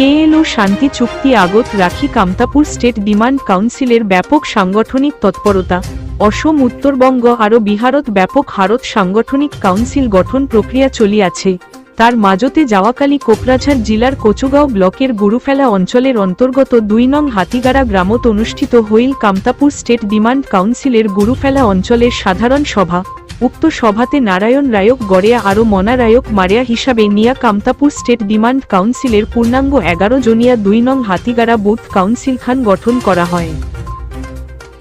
KLO শান্তি চুক্তি আগত রাখি কামতাপুর স্টেট ডিমান্ড কাউন্সিলের ব্যাপক সাংগঠনিক তৎপরতা। অসম, উত্তরবঙ্গ আরও বিহারত ব্যাপক হারত সাংগঠনিক কাউন্সিল গঠন প্রক্রিয়া চলিয়াছে। তার মাজতে যাওয়াকালি কোকরাঝাড় জেলার কচুগাঁও ব্লকের গুরুফেলা অঞ্চলের অন্তর্গত দুই নং হাতিগাড়া গ্রামত অনুষ্ঠিত হইল কামতাপুর স্টেট ডিমান্ড কাউন্সিলের গুরুফেলা অঞ্চলের সাধারণ সভা। উক্ত সভাতে নারায়ণ রায়ক, গড়িয়া আরও মনা রায়ক, মারিয়া হিসাবে নিয়া কামতাপুর স্টেট ডিমান্ড কাউন্সিলের পূর্ণাঙ্গ এগারো জনিয়া দুই নং হাতিগাড়া বুথ কাউন্সিল খান গঠন করা হয়।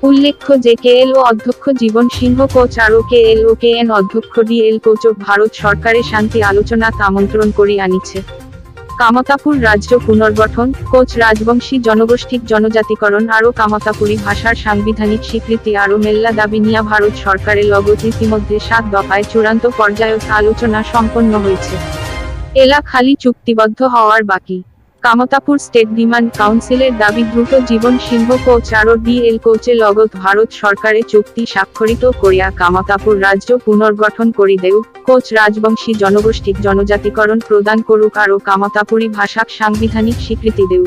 উল্লেখ্য যে কেএলও অধ্যক্ষ জীবন সিংহ কোচ আরও কেএলও কেএন অধ্যক্ষ ডিএল কোচ ভারত সরকারের শান্তি আলোচনাত আমন্ত্রণ করি আনিছে। কামতাপুর রাজ্য পুনর্গঠন, কোচ রাজবংশী জনগোষ্ঠীর জনজাতিকরণ আরও কামতাপুরী ভাষার সাংবিধানিক স্বীকৃতি আরও মেল্লা দাবি নিয়ে ভারত সরকারের লগত ইতিমধ্যে সাত দফায় চূড়ান্ত পর্যায়ত আলোচনা সম্পন্ন হয়েছে। এলা খালি চুক্তিবদ্ধ হওয়ার বাকি। কামতাপুর স্টেট ডিমান্ড কাউন্সিলের দাবি, দ্রুত জীবন সিংহ কোচ আরও ডিএল কোচে লগত ভারত সরকারে চুক্তি স্বাক্ষরিত করিয়া কামতাপুর রাজ্য পুনর্গঠন করি দেউ কোচ রাজবংশী জনগোষ্ঠীক জনজাতিকরণ প্রদান করুক আরও কামতাপুরী ভাষাক সাংবিধানিক স্বীকৃতি দেউ।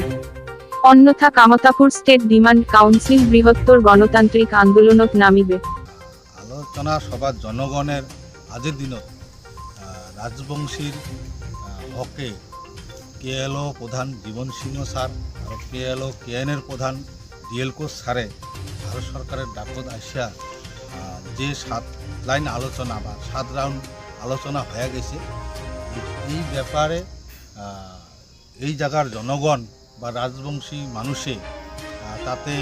অন্যথা কামতাপুর স্টেট ডিমান্ড কাউন্সিল বৃহত্তর গণতান্ত্রিক আন্দোলনত নামিবে। আলোচনা সভা জনগণের আজিৰ দিনত ৰাজবংশীৰ হকে কে এল অ' প্ৰধান জীৱন সিংহ ছাৰ আৰু কে এল অ' কে এন এর প্রধান ডি এল কোচ ছাৰে ভারত সরকারের ডাকত আসিয়া যে সাত লাইন আলোচনা বা সাত রাউন্ড আলোচনা হয়ে গেছে। এই ব্যাপারে এই জায়গার জনগণ বা রাজবংশী মানুষে তাতে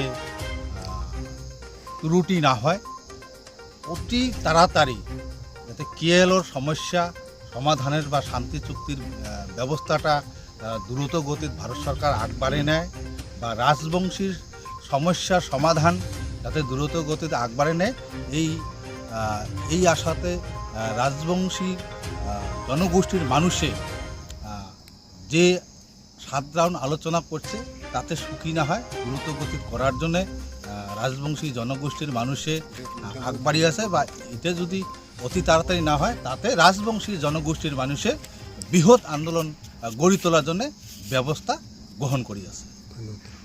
ত্রুটি না হয়। অতি তাড়াতাড়ি যাতে কেএলওর সমস্যা সমাধানের বা শান্তি চুক্তির ব্যবস্থাটা দ্রুত গতিত ভারত সরকার আগবাড়ে নেয় বা রাজবংশীর সমস্যার সমাধান যাতে দ্রুত গতিতে আগবাড়ে নেয়, এই এই আশাতে রাজবংশী জনগোষ্ঠীর মানুষে যে সাত রাউন্ড আলোচনা করছে তাতে সুখী না হয়, দ্রুত গতি করার জন্যে রাজবংশী জনগোষ্ঠীর মানুষে আগবাড়ি আছে বা এটা যদি অতি তাড়াতাড়ি না হয়, তাতে রাজবংশী জনগোষ্ঠীর মানুষে বৃহৎ আন্দোলন গড়ি তোলার জন্য ব্যবস্থা গ্রহণ আছে ধন্যবাদ।